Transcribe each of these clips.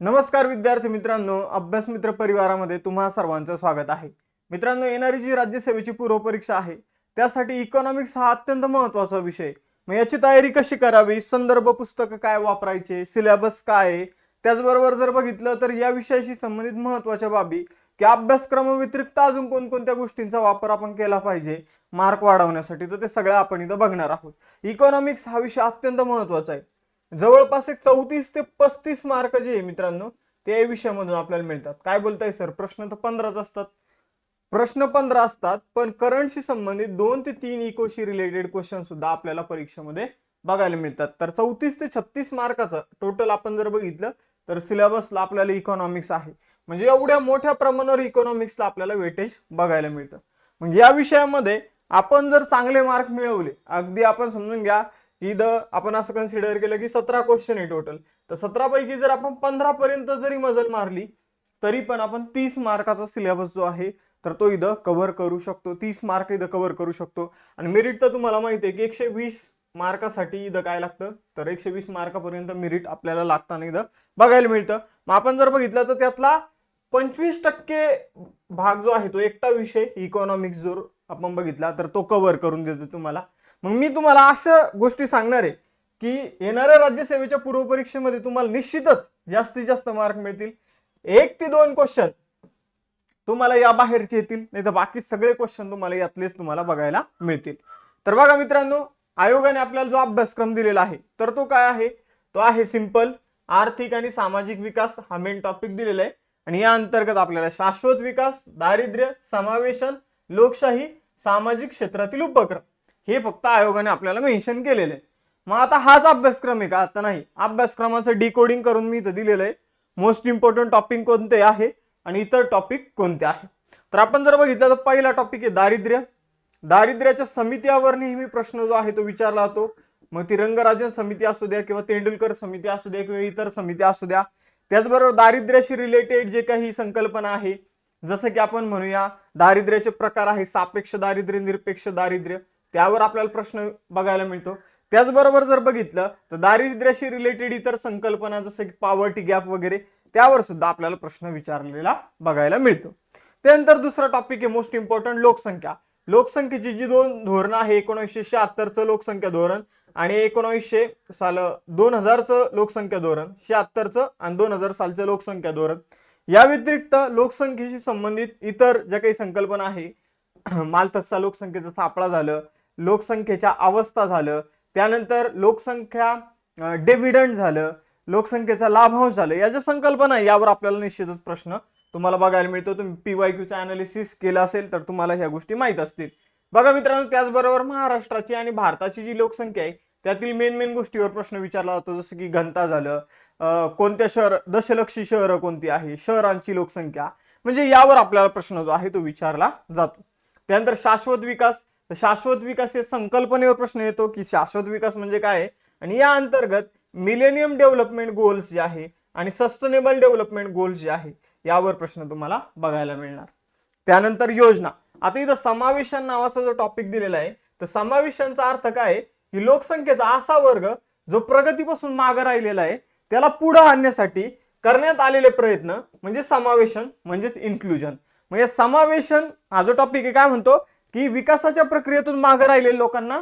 नमस्कार विद्यार्थी मित्रांनो अभ्यास मित्र परिवारामध्ये तुम्हा सर्वांचं स्वागत आहे. मित्रांनो येणारी जी राज्यसेवेची पूर्वपरीक्षा आहे त्यासाठी इकॉनॉमिक्स हा अत्यंत महत्त्वाचा विषय. मग याची तयारी कशी करावी? संदर्भ पुस्तकं काय वापरायचे? सिलेबस काय आहे? त्याचबरोबर जर बघितलं तर या विषयाशी संबंधित महत्त्वाच्या बाबी की अभ्यासक्रमाव्यतिरिक्त अजून कोणकोणत्या गोष्टींचा वापर आपण केला पाहिजे मार्क वाढवण्यासाठी. तर ते सगळं आपण इथं बघणार आहोत. इकॉनॉमिक्स हा विषय अत्यंत महत्त्वाचा आहे. जवळपास एक चौतीस ते पस्तीस मार्क जे आहे मित्रांनो ते या विषयामधून आपल्याला मिळतात. काय बोलताय सर प्रश्न तर पंधराच असतात. प्रश्न पंधरा असतात पण करंटशी संबंधित दोन ते तीन इकोशी रिलेटेड क्वेश्चन सुद्धा आपल्याला परीक्षेमध्ये बघायला मिळतात. तर चौतीस ते छत्तीस मार्काचं टोटल आपण जर बघितलं तर सिलेबसला आपल्याला इकॉनॉमिक्स आहे. म्हणजे एवढ्या मोठ्या प्रमाणावर इकॉनॉमिक्सला आपल्याला वेटेज बघायला मिळतं. मग या विषयामध्ये आपण जर चांगले मार्क मिळवले अगदी आपण समजून घ्या की द आपण असं कन्सिडर केलं की सतरा क्वेश्चन आहे टोटल तर सतरा पैकी जर आपण पंधरा पर्यंत जरी मजल मारली तरी पण आपण तीस मार्काचा सिलेबस जो आहे तर तो इथं कव्हर करू शकतो. तीस मार्क इथं कव्हर करू शकतो. आणि मेरिट तर तुम्हाला माहिती आहे की एकशे वीस मार्कासाठी इथं काय लागतं? तर एकशे वीस मार्कापर्यंत मेरिट आपल्याला लागताना इथं बघायला मिळतं. मग आपण जर बघितलं तर त्यातला पंचवीस टक्के भाग जो आहे तो एकटा विषय इकॉनॉमिक्स जो आपण बघितला तर तो कव्हर करून देतो तुम्हाला. मग मी तुम्हाला अशा गोष्टी सांगणार आहे की येणाऱ्या राज्यसेवेच्या पूर्वपरीक्षेमध्ये तुम्हाला निश्चितच जास्तीत जास्त मार्क मिळतील. एक ते दोन क्वेश्चन तुम्हाला या बाहेरचे येतील नाही तर बाकी सगळे क्वेश्चन तुम्हाला यातलेच तुम्हाला बघायला मिळतील. तर बघा मित्रांनो आयोगाने आपल्याला जो अभ्यासक्रम दिलेला आहे तर तो काय आहे? तो आहे सिंपल आर्थिक आणि सामाजिक विकास हा मेन टॉपिक दिलेला आहे. आणि या अंतर्गत आपल्याला शाश्वत विकास दारिद्र्य समावेशन लोकशाही सामाजिक क्षेत्रातील उपक्रम. हे फक्त आयोगाने आपल्याला मेन्शन केलेलं आहे. मग आता हाच अभ्यासक्रम आहे का? आता नाही. अभ्यासक्रमाचं डिकोडिंग करून मी इथं दिलेलं आहे. मोस्ट इम्पॉर्टंट टॉपिक कोणते आहे आणि इतर टॉपिक कोणते आहे? तर आपण जर बघितलं तर पहिला टॉपिक आहे दारिद्र्य. दारिद्र्याच्या समित्यावर नेहमी प्रश्न जो आहे तो विचारला जातो. मग ती रंगराजन समिती असू द्या किंवा तेंडुलकर समिती असू द्या किंवा इतर समिती असू द्या त्याचबरोबर दारिद्र्याशी रिलेटेड जे काही संकल्पना आहे जसं की आपण म्हणूया दारिद्र्याचे प्रकार आहे सापेक्ष दारिद्र्य निरपेक्ष दारिद्र्य. त्यावर आपल्याला प्रश्न बघायला मिळतो. त्याचबरोबर जर बघितलं तर दारिद्र्याशी रिलेटेड इतर संकल्पना जसं की पॉवर्टी गॅप वगैरे त्यावर सुद्धा आपल्याला प्रश्न विचारलेला बघायला मिळतो. त्यानंतर दुसरा टॉपिक आहे मोस्ट इम्पॉर्टंट लोकसंख्या. लोकसंख्येची जी दोन धोरणं आहे एकोणीसशे शहात्तरचं लोकसंख्या धोरण आणि एकोणीसशे साल दोन हजारचं लोकसंख्या धोरण शहात्तरचं आणि दोन हजार सालचं लोकसंख्या धोरण. या व्यतिरिक्त लोकसंख्येशी संबंधित इतर ज्या काही संकल्पना आहे मालतस्सा लोकसंख्येचा सापळा झालं लोकसंख्येच्या अवस्था झालं. त्यानंतर लोकसंख्या डेव्हिडंड झालं. लोकसंख्येचा लाभांश झालं. या ज्या संकल्पना आहे यावर आपल्याला निश्चितच प्रश्न तुम्हाला बघायला मिळतो. तुम्ही पी वाय क्यूचा अनालिसिस केलं असेल तर तुम्हाला ह्या गोष्टी माहीत असतील. बघा मित्रांनो त्याचबरोबर महाराष्ट्राची आणि भारताची जी लोकसंख्या आहे त्यातील मेन मेन गोष्टीवर प्रश्न विचारला जातो. जसं की घनता झालं कोणत्या शहर दशलक्षी शहरं कोणती आहे शहरांची लोकसंख्या. म्हणजे यावर आपल्याला प्रश्न जो आहे तो विचारला जातो. त्यानंतर शाश्वत विकास तर शाश्वत विकास या संकल्पनेवर प्रश्न येतो की शाश्वत विकास म्हणजे काय? आणि या अंतर्गत मिलेनियम डेव्हलपमेंट गोल्स जे आहे आणि सस्टेनेबल डेव्हलपमेंट गोल्स जे आहे यावर प्रश्न तुम्हाला बघायला मिळणार. त्यानंतर योजना. आता इथं समावेशन नावाचा जो टॉपिक दिलेला आहे तर समावेशनचा अर्थ काय? की लोकसंख्येचा असा वर्ग जो प्रगतीपासून मागे राहिलेला आहे त्याला पुढे आणण्यासाठी करण्यात आलेले प्रयत्न म्हणजे समावेशन म्हणजेच इन्क्लुजन म्हणजे समावेशन हा जो टॉपिक आहे काय म्हणतो? की विकासाच्या प्रक्रियेतून मागे राहिलेल्या लोकांना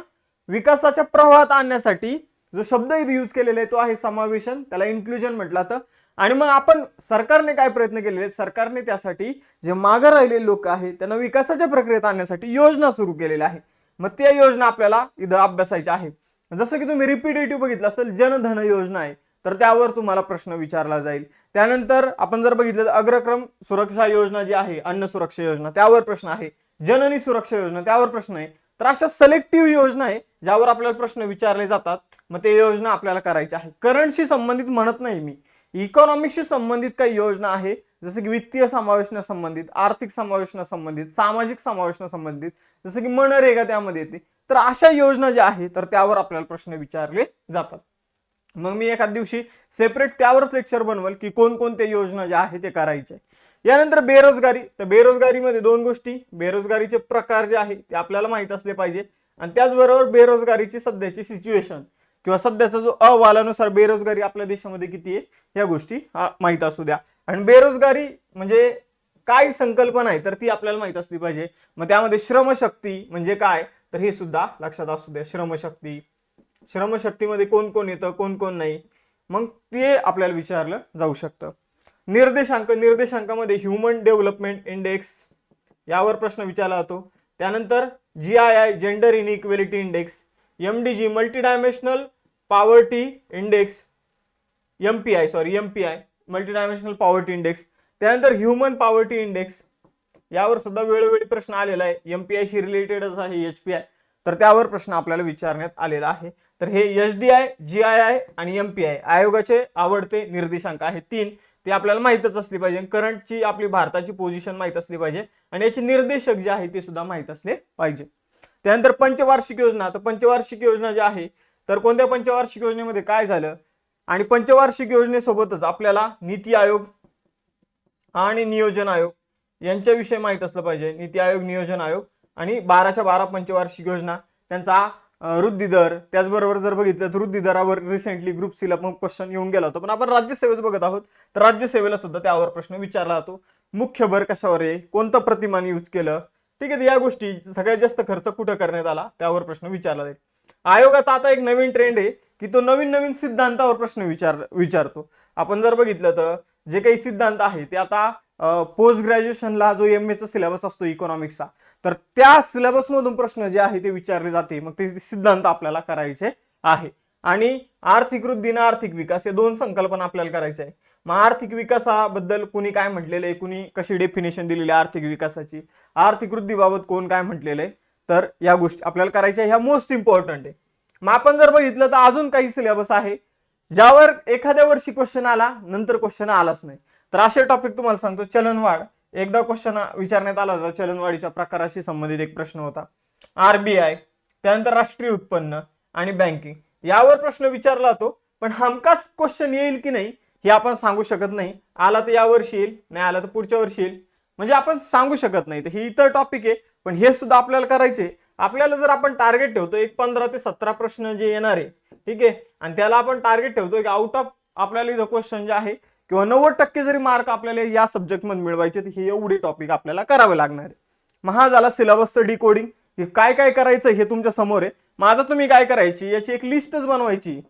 विकासाच्या प्रवाहात आणण्यासाठी जो शब्द इथे यूज केलेला आहे तो आहे समावेशन. त्याला इन्क्लुजन म्हटलं तर आणि मग आपण सरकारने काय प्रयत्न केलेले सरकारने त्यासाठी जे मागे राहिलेले लोक आहेत त्यांना विकासाच्या प्रक्रियेत आणण्यासाठी योजना सुरू केलेल्या आहे मग त्या योजना आपल्याला इथं अभ्यासायच्या आहे जसं की तुम्ही रिपिटेटिव्ह बघितलं असेल जनधन योजना आहे तर त्यावर तुम्हाला प्रश्न विचारला जाईल. त्यानंतर आपण जर बघितलं तर अग्रक्रम सुरक्षा योजना जी आहे अन्न सुरक्षा योजना त्यावर प्रश्न आहे. जननी सुरक्षा योजना त्यावर प्रश्न आहे. तर अशा सलेक्टिव्ह योजना आहे ज्यावर आपल्याला प्रश्न विचारले जातात. मग ते योजना आपल्याला करायची आहे. करंटशी संबंधित म्हणत नाही मी. इकॉनॉमिक्सशी संबंधित काही योजना आहे. जसं की वित्तीय समावेशना संबंधित आर्थिक समावेशना संबंधित सामाजिक समावेशना संबंधित जसं की मनरेगा त्यामध्ये येते. तर अशा योजना ज्या आहेत तर त्यावर आपल्याला प्रश्न विचारले जातात. मग मी एखाद दिवशी सेपरेट त्यावरच लेक्चर बनवल की कोणकोणत्या योजना ज्या आहेत ते करायचे यानंतर बेरोजगारी. तर बेरोजगारीमध्ये दोन गोष्टी. बेरोजगारीचे प्रकार जे आहे ते आपल्याला माहीत असले पाहिजे. आणि त्याचबरोबर बेरोजगारीची सध्याची सिच्युएशन किंवा सध्याचा जो अहवालानुसार बेरोजगारी आपल्या देशामध्ये किती आहे या गोष्टी माहीत असू द्या. आणि बेरोजगारी म्हणजे काय संकल्पना आहे तर ती आपल्याला माहीत असली पाहिजे. मग त्यामध्ये श्रमशक्ती म्हणजे काय? तर हे सुद्धा लक्षात असू द्या. श्रमशक्ती. श्रमशक्तीमध्ये कोण कोण येतं कोण कोण नाही. मग ते आपल्याला विचारलं जाऊ शकतं. निर्देशांक निर्देशांकामध्ये ह्युमन डेव्हलपमेंट इंडेक्स यावर प्रश्न विचारला जातो. त्यानंतर G I I gender inequality index M D G multi dimensional poverty index M P I sorry M P I multi dimensional poverty index त्यानंतर ह्युमन पॉवर्टी इंडेक्स यावर सुद्धा वेळोवेळी प्रश्न आलेला आहे. एम पी आयशी रिलेटेडच आहे एच पी आय तर त्यावर प्रश्न आपल्याला विचारण्यात आलेला आहे. तर हे H D I G I I आणि एम पी आय आयोगाचे आवडते निर्देशांक आहे. तीन ती आपल्याला माहीतच असली पाहिजे. करंटची आपली भारताची पोझिशन माहीत असली पाहिजे. आणि याचे निर्देशक जे आहे ते सुद्धा माहीत असले पाहिजे. त्यानंतर पंचवार्षिक योजना. तर पंचवार्षिक योजना जी आहे तर कोणत्या पंचवार्षिक योजनेमध्ये काय झालं? आणि पंचवार्षिक योजनेसोबतच आपल्याला नीती आयोग आणि नियोजन आयोग यांच्याविषयी माहीत असलं पाहिजे. नीती आयोग नियोजन आयोग आणि बाराच्या बारा पंचवार्षिक योजना. त्यांचा वृद्धी दर त्याचबरोबर जर बघितलं तर वृद्धी दरावर रिसेंटली ग्रुप सीला पण क्वेश्चन येऊन गेला होता. पण आपण राज्यसेवेच बघत आहोत. तर राज्यसेवेला सुद्धा त्यावर प्रश्न विचारला जातो. मुख्य भर कशावर आहे? कोणतं प्रतिमान यूज केलं? ठीक आहे या गोष्टी सगळ्यात जास्त खर्च कुठं करण्यात आला? त्यावर प्रश्न विचारला जाईल. आयोगाचा आता एक नवीन ट्रेंड आहे की तो नवीन नवीन सिद्धांतावर प्रश्न विचार विचारतो. आपण जर बघितलं तर जे काही सिद्धांत आहे ते आता पोस्ट ग्रॅज्युएशनला जो एम एचा सिलेबस असतो इकॉनॉमिक्सचा तर त्या सिलेबसमधून प्रश्न जे आहे ते विचारले जाते. मग ते सिद्धांत आपल्याला करायचे आहे. आणि आर्थिक वृद्धी आणि आर्थिक विकास या दोन संकल्पना आपल्याला करायचे आहे. मग आर्थिक विकासाबद्दल कुणी काय म्हटलेलं आहे? कुणी कशी डेफिनेशन दिलेली आहे आर्थिक विकासाची? आर्थिक वृद्धीबाबत कोण काय म्हटलेलं आहे? तर या गोष्टी आपल्याला करायच्या ह्या मोस्ट इम्पॉर्टंट आहे. मग आपण जर बघितलं तर अजून काही सिलेबस आहे. ज्यावर एखाद्या वर्षी क्वेश्चन आला नंतर क्वेश्चन आलाच नाही. तर असे टॉपिक तुम्हाला सांगतो. चलनवाढ. एकदा क्वेश्चन विचारण्यात आला होता चलनवाढीच्या प्रकाराशी संबंधित एक प्रश्न होता. आरबीआय त्यानंतर राष्ट्रीय उत्पन्न आणि बँकिंग यावर प्रश्न विचारला जातो पण हमखास क्वेश्चन येईल की नाही हे आपण सांगू शकत नाही. आला तर यावर्षी येईल नाही आला तर पुढच्या वर्षी येईल. म्हणजे आपण सांगू शकत नाही. तर ही इतर टॉपिक आहे पण हे सुद्धा आपल्याला करायचे आपल्याला जर आपण टार्गेट ठेवतो एक पंधरा ते सतरा प्रश्न जे येणार आहे ठीक आहे? आणि त्याला आपण टार्गेट ठेवतो की आउट ऑफ आपल्याला इथं क्वेश्चन जे आहे किंवा नव्वद टक्के जरी मार्क आपल्याला या सब्जेक्टमध्ये मिळवायचे तर हे एवढे टॉपिक आपल्याला करावे लागणार आहे मग हा झाला सिलेबसचं डिकोडिंग हे काय काय करायचं हे तुमच्यासमोर आहे. मग आता तुम्ही काय करायची? याची एक लिस्टच बनवायची.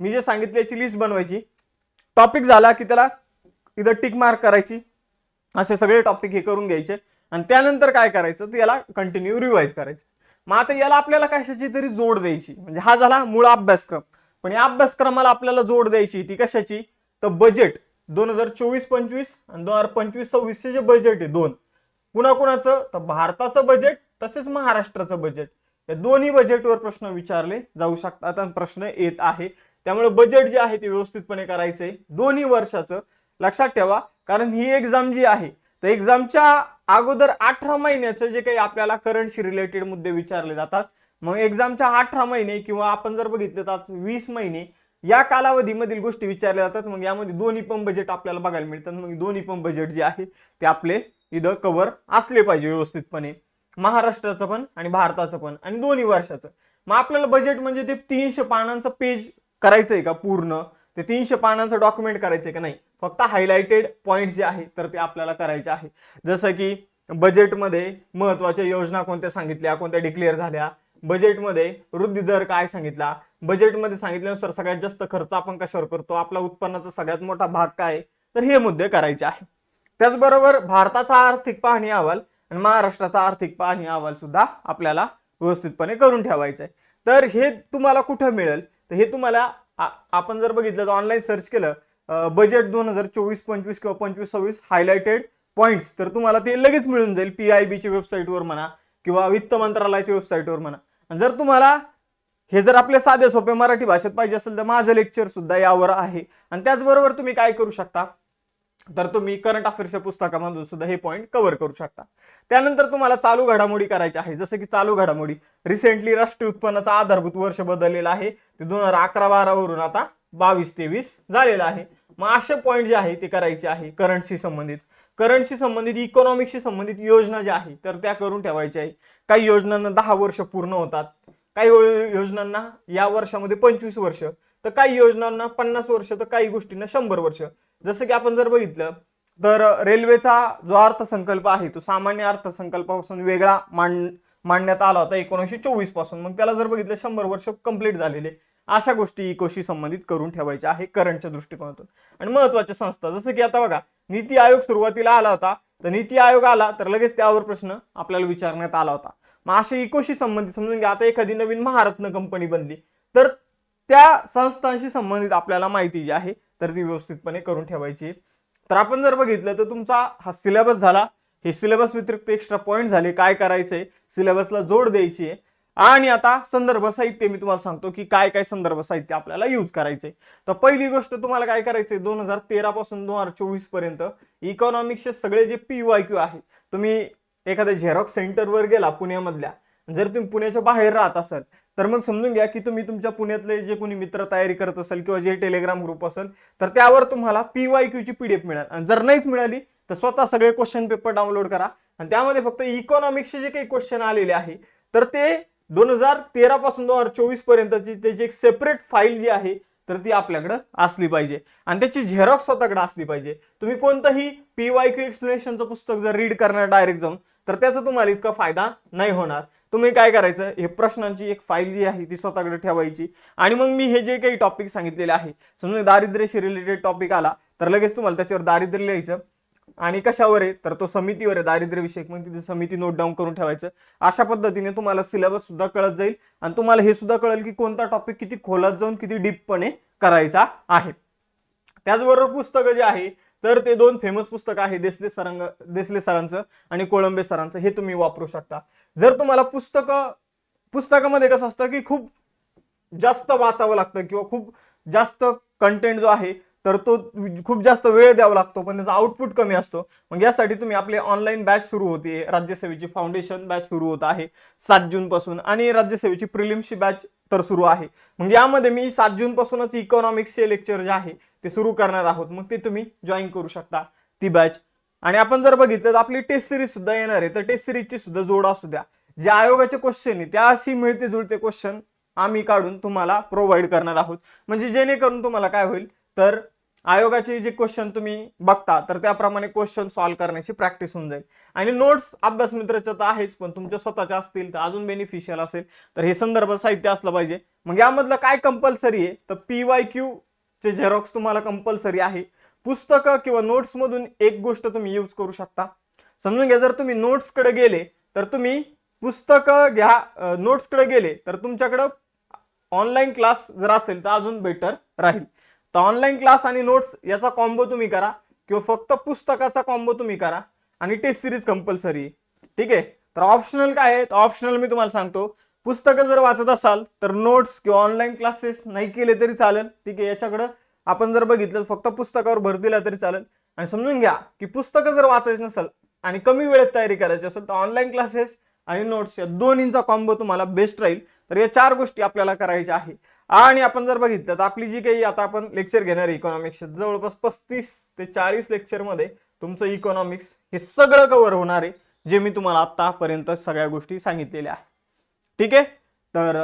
मी जे सांगितलं याची लिस्ट बनवायची. टॉपिक झाला की त्याला इथं टिक मार्क करायची. असे सगळे टॉपिक हे करून घ्यायचे. आणि त्यानंतर काय करायचं? तर याला कंटिन्यू रिवाईज करायचं. मग आता याला आपल्याला कशाची तरी जोड द्यायची. म्हणजे हा झाला मूळ अभ्यासक्रम. पण या अभ्यासक्रमाला आपल्याला जोड द्यायची ती कशाची? तर बजेट दोन हजार चोवीस पंचवीस आणि दोन हजार पंचवीस सव्वीसचे जे बजेट आहे दोन. कुणाकुणाचं? तर भारताचं बजेट तसेच महाराष्ट्राचं बजेट या दोन्ही बजेटवर प्रश्न विचारले जाऊ शकतात. आणि प्रश्न येत आहे. त्यामुळे बजेट जे आहे ते व्यवस्थितपणे करायचं आहे. दोन्ही वर्षाचं लक्षात ठेवा. कारण ही एक्झाम जी आहे तर एक्झामच्या अगोदर अठरा महिन्याचं जे काही आपल्याला करंटशी रिलेटेड मुद्दे विचारले जातात मग एक्झामच्या अठरा महिने किंवा आपण जर बघितलं तर वीस महिने या कालावधीमधील गोष्टी विचारल्या जातात मग यामध्ये दोन्ही पण बजेट आपल्याला बघायला मिळतात. मग दोन्ही पण बजेट जे आहे ते आपले इथं कव्हर असले पाहिजे व्यवस्थितपणे. महाराष्ट्राचं पण आणि भारताचं पण आणि दोन्ही वर्षाचं. मग आपल्याला बजेट म्हणजे ते तीनशे पानांचं पेज करायचं आहे का पूर्ण? ते तीनशे पानांचं डॉक्युमेंट करायचंय का नाही? फक्त हायलाइटेड पॉईंट जे आहे तर ते आपल्याला करायचे आहे. जसं की बजेटमध्ये महत्त्वाच्या योजना कोणत्या सांगितल्या कोणत्या डिक्लेअर झाल्या बजेटमध्ये वृद्धी दर काय सांगितला? बजेटमध्ये सांगितल्यानुसार सगळ्यात जास्त खर्च आपण कशावर करतो? आपला उत्पन्नाचा सगळ्यात मोठा भाग काय? आहे? तर हे मुद्दे करायचे आहे. त्याचबरोबर भारताचा आर्थिक पाहणी अहवाल आणि महाराष्ट्राचा आर्थिक पाहणी अहवाल सुद्धा आपल्याला व्यवस्थितपणे करून ठेवायचा आहे. तर हे तुम्हाला कुठं मिळेल? तर हे तुम्हाला आपण जर बघितलं तर ऑनलाईन सर्च केलं बजेट दोन हजार चोवीस पंचवीस किंवा पंचवीस सव्वीस हायलाइटेड पॉईंट्स तर तुम्हाला ते लगेच मिळून जाईल. पी आय बीच्या वेबसाईटवर म्हणा किंवा वित्त मंत्रालयाच्या वेबसाईटवर म्हणा. आणि जर तुम्हाला हे जर आपल्या साध्या सोपे मराठी भाषेत पाहिजे असेल तर माझं लेक्चर सुद्धा यावर आहे. आणि त्याचबरोबर तुम्ही काय करू शकता? तर तुम्ही करंट अफेअर्सच्या पुस्तकामधून सुद्धा हे पॉईंट कव्हर करू शकता. त्यानंतर तुम्हाला चालू घडामोडी करायच्या आहे. जसं की चालू घडामोडी रिसेंटली राष्ट्रीय उत्पन्नाचा आधारभूत वर्ष बदललेला आहे. ते दोन हजार अकरा बारावरून आता बावीस तेवीस झालेलं आहे. मग असे पॉईंट जे आहे ते करायचे आहे करंटशी संबंधित. करंटशी संबंधित इकॉनॉमिकशी संबंधित योजना ज्या आहे तर त्या करून ठेवायच्या आहे काही योजनांना दहा वर्ष पूर्ण होतात. काही योजनांना या वर्षामध्ये पंचवीस वर्ष. तर काही योजनांना पन्नास वर्ष तर काही गोष्टींना शंभर वर्ष. जसं की आपण जर बघितलं तर रेल्वेचा जो अर्थसंकल्प आहे तो सामान्य अर्थसंकल्पापासून वेगळा मांड मांडण्यात आला होता एकोणीसशे चोवीसपासून. मग त्याला जर बघितलं शंभर वर्ष कंप्लीट झालेले. अशा गोष्टी इकोशी संबंधित करून ठेवायच्या आहे करंटच्या दृष्टिकोनातून. आणि महत्त्वाच्या संस्था जसं की आता बघा नीती आयोग सुरुवातीला आला होता. तर नीती आयोग आला तर लगेच त्यावर प्रश्न आपल्याला विचारण्यात आला होता. मग असे इकोशी संबंधित समजून घ्या आता एखादी नवीन महारत्न कंपनी बनली तर त्या संस्थांशी संबंधित आपल्याला माहिती जी आहे तर ती व्यवस्थितपणे करून ठेवायची तर आपण जर बघितलं तर तुमचा हा सिलेबस झाला. हे सिलेबस व्यतिरिक्त एक्स्ट्रा पॉईंट झाले. काय करायचंय? सिलेबसला जोड द्यायची आहे. आणि आता संदर्भ साहित्य मी तुम्हाला सांगतो की काय काय संदर्भ साहित्य आपल्याला यूज करायचे तर पहिली गोष्ट तुम्हाला काय करायचे दोन हजार तेरा पासून दोन हजार चोवीसपर्यंत इकॉनॉमिक्सचे सगळे जे पी वाय क्यू आहे तुम्ही एखाद्या झेरॉक्स सेंटरवर गेला पुण्यामधल्या. जर तुम्ही पुण्याच्या बाहेर राहत असाल तर मग समजून घ्या की तुम्ही तुमच्या पुण्यातले जे कोणी मित्र तयारी करत असेल किंवा जे टेलिग्राम ग्रुप असेल तर त्यावर तुम्हाला पी वाय क्यूची एफ मिळेल. आणि जर नाहीच मिळाली तर स्वतः सगळे क्वेश्चन पेपर डाउनलोड करा. आणि त्यामध्ये फक्त इकॉनॉमिक्सचे जे काही क्वेश्चन आलेले आहे तर ते दोन हजार तेरा पासून दोन हजार चोवीस पर्यंतची त्याची एक सेपरेट फाईल जी आहे तर ती आपल्याकडं असली पाहिजे. आणि त्याची झेरॉक्स स्वतःकडे असली पाहिजे. तुम्ही कोणतंही पी वाय क्यू एक्सप्लेनेशनचं पुस्तक जर रीड करणार डायरेक्ट जाऊन तर त्याचा तुम्हाला इतका फायदा नाही होणार. तुम्ही काय करायचं हे प्रश्नांची एक फाईल जी आहे ती स्वतःकडे ठेवायची. आणि मग मी हे जे काही टॉपिक सांगितलेले आहे समजा दारिद्र्याशी रिलेटेड टॉपिक आला तर लगेच तुम्हाला त्याच्यावर दारिद्र्य लिहायचं. आणि कशावर आहे? तर तो समितीवर आहे. दारिद्र्यविषयक मग तिथे समिती नोट डाऊन करून ठेवायचं. अशा पद्धतीने तुम्हाला सिलेबस सुद्धा कळत जाईल. आणि तुम्हाला हे सुद्धा कळेल की कोणता टॉपिक किती खोलात जाऊन किती डीपपणे करायचा आहे. त्याचबरोबर पुस्तकं जे आहे तर ते दोन फेमस पुस्तक आहे देसले सरांग देसले सरांचं आणि कोळंबे सरांचं. हे तुम्ही वापरू शकता. जर तुम्हाला पुस्तकं पुस्तकामध्ये कसं असतं की खूप जास्त वाचावं लागतं किंवा खूप जास्त कंटेंट जो आहे तर तो खूप जास्त वेळ द्यावा लागतो पण त्याचा आउटपुट कमी असतो. मग यासाठी तुम्ही आपले ऑनलाईन बॅच सुरू होते. राज्यसेवेची फाउंडेशन बॅच सुरू होत आहे सात जूनपासून आणि राज्यसेवेची प्रिलिम्सची बॅच तर सुरू आहे. मग यामध्ये मी सात जूनपासूनच इकॉनॉमिक्सचे लेक्चर जे आहे ते सुरू करणार आहोत. मग ते तुम्ही जॉईन करू शकता ती बॅच आणि आपण जर बघितलं तर आपली टेस्ट सिरीज सुद्धा येणार आहे. तर टेस्ट सिरीजची सुद्धा जोड असू द्या. जे आयोगाचे क्वेश्चन आहे त्याशी मिळते जुळते क्वेश्चन आम्ही काढून तुम्हाला प्रोव्हाइड करणार आहोत. म्हणजे जेणेकरून तुम्हाला काय होईल? तर आयोगाचे जे क्वेश्चन तुम्ही बघता तर त्याप्रमाणे क्वेश्चन सॉल्व्ह करण्याची प्रॅक्टिस होऊन जाईल. आणि नोट्स अभ्यास मित्राच्या तर आहेच पण तुमच्या स्वतःच्या असतील तर अजून बेनिफिशियल असेल तर हे संदर्भ साहित्य असलं पाहिजे. मग यामधलं काय कंपल्सरी आहे? तर पी वाय क्यू चे झेरॉक्स तुम्हाला कंपल्सरी आहे. पुस्तकं किंवा नोट्समधून एक गोष्ट तुम्ही यूज करू शकता. समजून घ्या जर तुम्ही नोट्सकडे गेले तर तुम्ही पुस्तकं घ्या नोट्सकडे गेले तर तुमच्याकडं ऑनलाईन क्लास जर असेल तर अजून बेटर राहील. तर ऑनलाईन क्लास आणि नोट्स याचा कॉम्बो तुम्ही करा किंवा फक्त पुस्तकाचा कॉम्बो तुम्ही करा आणि टेस्ट सिरीज कंपल्सरी ठीक आहे? तर ऑप्शनल काय आहे? तर ऑप्शनल मी तुम्हाला सांगतो. पुस्तकं जर वाचत असाल तर नोट्स किंवा ऑनलाईन क्लासेस नाही केले तरी चालेल. ठीक आहे? याच्याकडं आपण जर बघितलं तर फक्त पुस्तकावर भर दिला तरी चालेल. आणि समजून घ्या की पुस्तकं जर वाचायची नसेल आणि कमी वेळेत तयारी करायची असेल तर ऑनलाईन क्लासेस आणि नोट्स या दोन्हींचा कॉम्बो तुम्हाला बेस्ट राहील. तर या चार गोष्टी आपल्याला करायच्या आहे. आणि आपण जर बघितलं तर आपली जी काही आता आपण लेक्चर घेणार आहे इकॉनॉमिक्स जवळपास पस्तीस ते चाळीस लेक्चरमध्ये तुमचं इकॉनॉमिक्स हे सगळं कव्हर होणार आहे जे मी तुम्हाला आत्तापर्यंत सगळ्या गोष्टी सांगितलेल्या आहे ठीक आहे? तर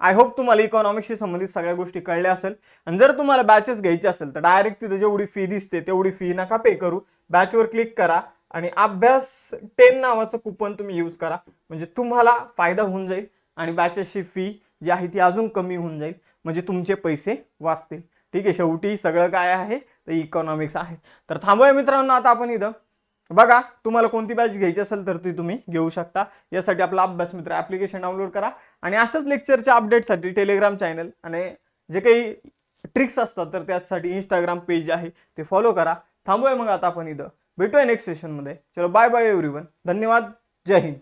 आय होप तुम्हाला इकॉनॉमिक्सशी संबंधित सगळ्या गोष्टी कळल्या असेल. आणि जर तुम्हाला बॅचेस घ्यायचे असेल तर डायरेक्ट तिथे जेवढी फी दिसते तेवढी फी नका पे करू. बॅचवर क्लिक करा आणि अभ्यास टेन नावाचं कुपन तुम्ही यूज करा. म्हणजे तुम्हाला फायदा होऊन जाईल आणि बॅचेसची फी जी आहे ती अजून कमी होऊन जाईल. म्हणजे तुमचे पैसे वाचतील. ठीक आहे शेवटी सगळं काय आहे? तर इकॉनॉमिक्स आहे. तर थांबूया मित्रांनो आता आपण इथं. बघा तुम्हाला कोणती बॅच घ्यायची असेल तर ती तुम्ही घेऊ शकता. यासाठी आपला अभ्यास मित्र ॲप्लिकेशन डाउनलोड करा. आणि अशाच लेक्चरच्या अपडेटसाठी टेलिग्राम चॅनल आणि जे काही ट्रिक्स असतात तर त्यासाठी इंस्टाग्राम पेज आहे ते फॉलो करा. थांबूया मग आता आपण इथं. भेटूया नेक्स्ट सेशनमध्ये चलो बाय बाय एव्हरीवन धन्यवाद. जय हिंद.